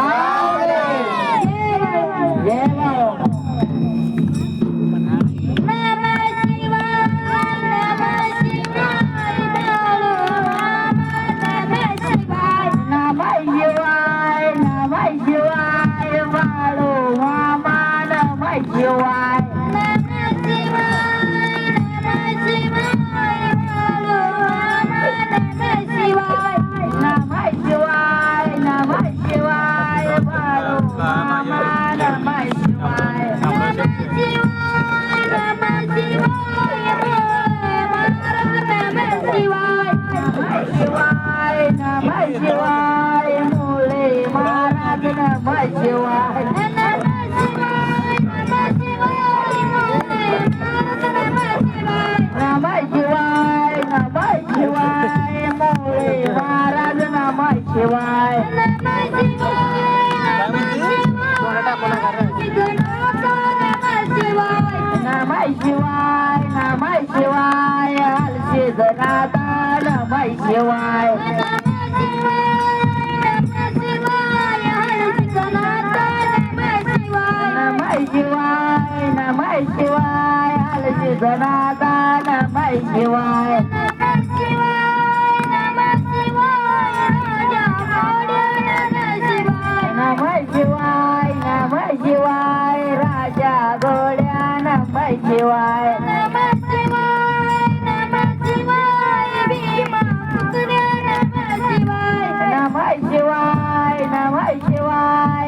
Bye. शिवाय नम शिवाय आलसी धनादा नम शिवाय.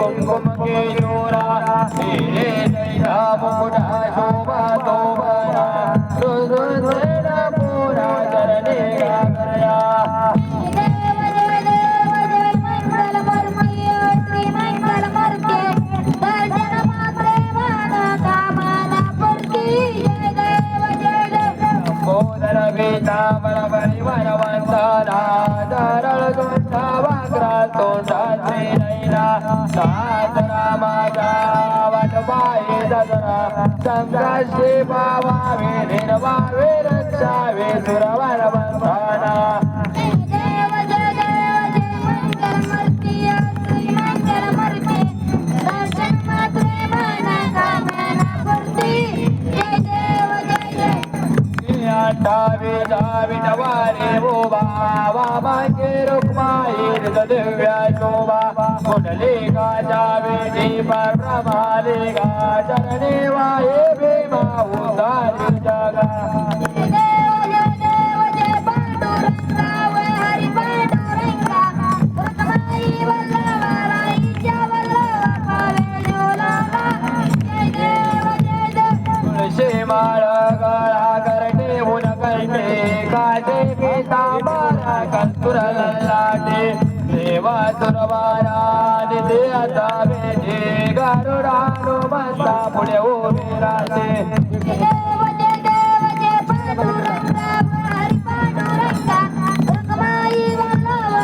కుంకుమకి జోరా శ్రీ రేణ శోభా తోబా सारा दरळ गोंडा वाकरा तोंडाचे नैरा साजरा माझा वाटवाय सजरा संघाशी पावावे निर्वावे रक्षावे सुरवर बंधना विटवारे ओबा बाबाचे रुक्माईर दिव्या शोभा कुंडले गाजा वेणी परमाले गा चरणे वाये भीमा उदारी जगा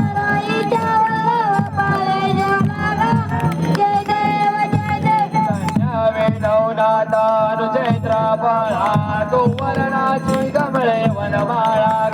राईच्या वल्लभा पावे झुलाला जय देव जय देव वेणवनाथानु चैत्र फळा तो वरणाची कमळे वनमाळा गळा राणी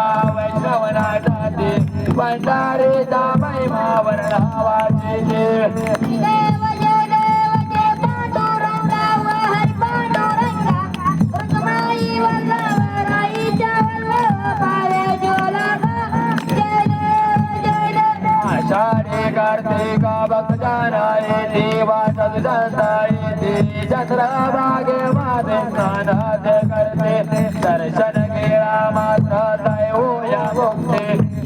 रुक्माई वल्लभा राईच्या वल्लभा पावे झुलाला जय देव जय देव. आषाढी कार्तिका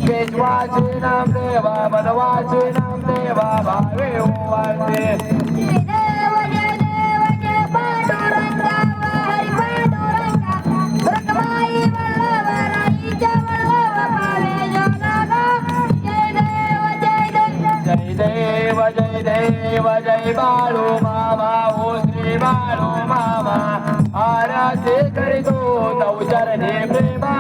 मुक्ते केशवाचे नाम देवा बनवाचे नाम देवा भावे वाढते जय देव जय देव जय पांडुरंगा व हरी पांडुरंगा रुक्माई वल्लभा राईच्या वल्लभा पावे झुलाला जय देव जय देव जय देव जय देव जय बाळू मामा ओ श्री मामा आराधे करितो नवचरणे प्रेमा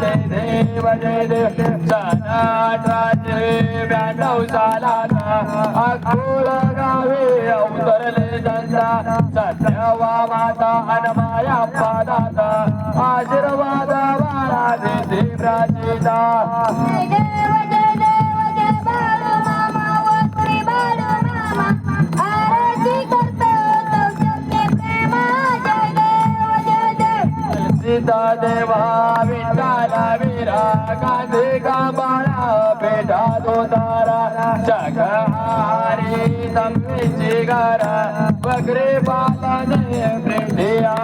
जय देव जय देव सनाटाचे ब्याण्णव सालाचा अकोला गावे अवतरले जनता सत्यवा माता अनमाया पादाता आशीर्वाद देव सीता देवा विठ्ठला वीरा गांधी गांबाळा पेटा तो तारा शाकाहारी संमीची गारा बकरे पालने प्रेम दिया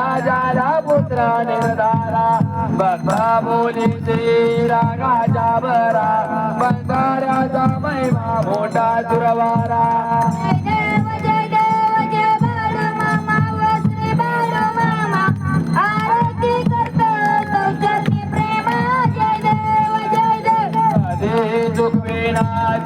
राजाला जाला पुत्र निर्धारा बघा बोलीची रागाच्या बरा बंधाऱ्याचा महिमा मोठा दुरवारा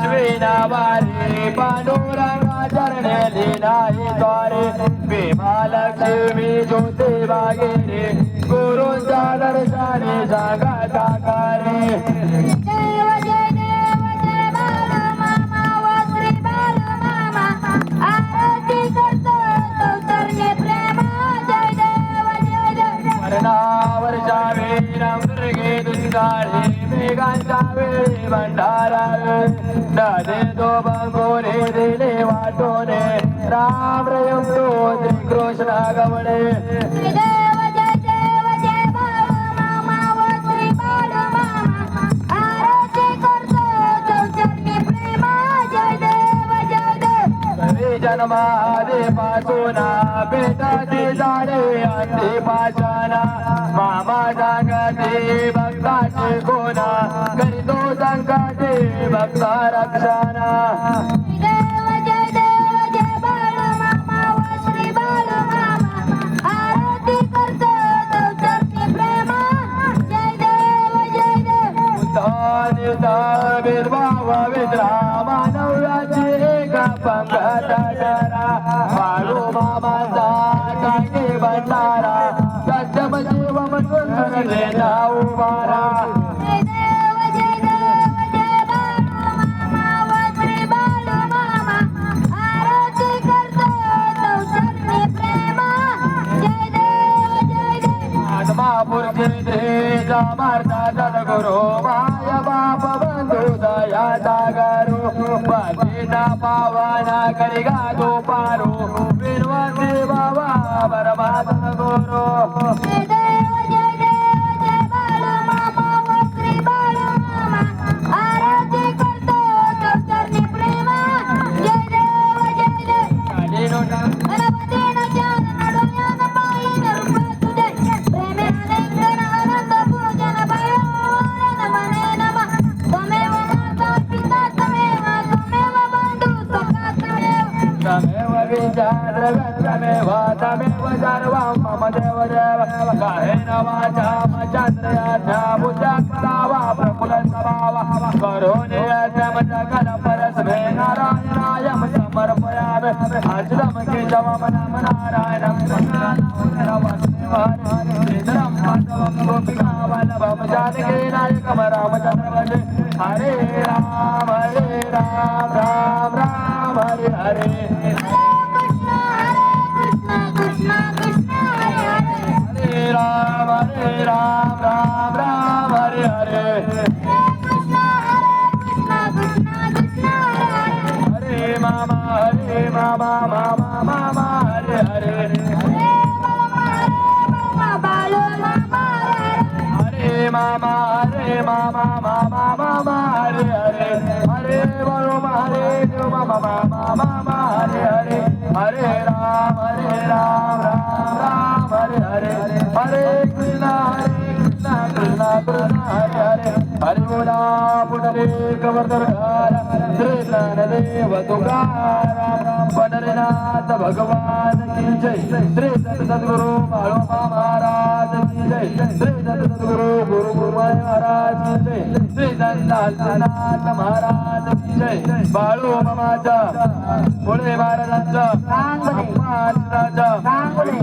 जय देव वारे देव चरणे लिनाई द्वारे. भीमा लक्ष्मी ज्योती बागेरे गुरुंच्या दर्शने जागा साकारे. जय देव जय देव जय बाळू मामा व श्री बाळू मामा. आरती करतो तुमचे प्रेमा. जय देव जय देव मरणावर जावे दुर्गे वेळी भंडारा दादे तो बंगोरे दिले वाटोने राम रयम तो गवणे. श्री बाळू मामा आरती पाचोना तुमचे प्रेमा जय झाडे अंती पाशाना मामा जागते भक्ताचे कोणा करीतो संकटे भक्ता रक्षाना करी गा दो पारो विरवा देवा बरबाद गोरो आहे नवाच्या चंद्रयाच्या पूजा करावा प्रकुल सभावा करोनियाच्या मजगल परस्मे हरे राम हरे Ram Ram Ram Hare Hare. Mama, Mama, Hare Hare, Hare Ram, Hare Ram, Ram Ram, Hare Hare, Hare Krishna, Hare Krishna, Krishna Krishna, Hare Hare, Hare Buddha, Buddha Buddha, Krishna Deva Tuka, Ram Ram, Padarinath Bhagavan, Jai Jai, Sri Sat Sat Guru, जय श्रीदत्त गुरु गुरु महाराज जय श्रीदंतालनाथ महाराज जय बाळू मामाचा भोळे महाराजांचा अपमान राजा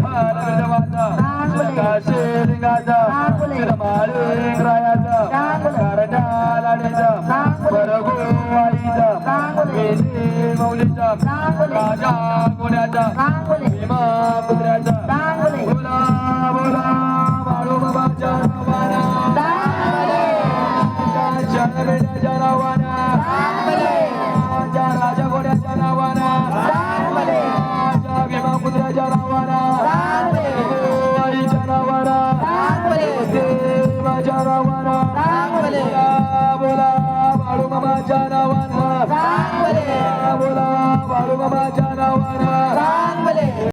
भारतवाचा काशे रिंगाचा माळे रायाचा गोड्याचा भीमा पुत्र्याचा बोला बोला 가마자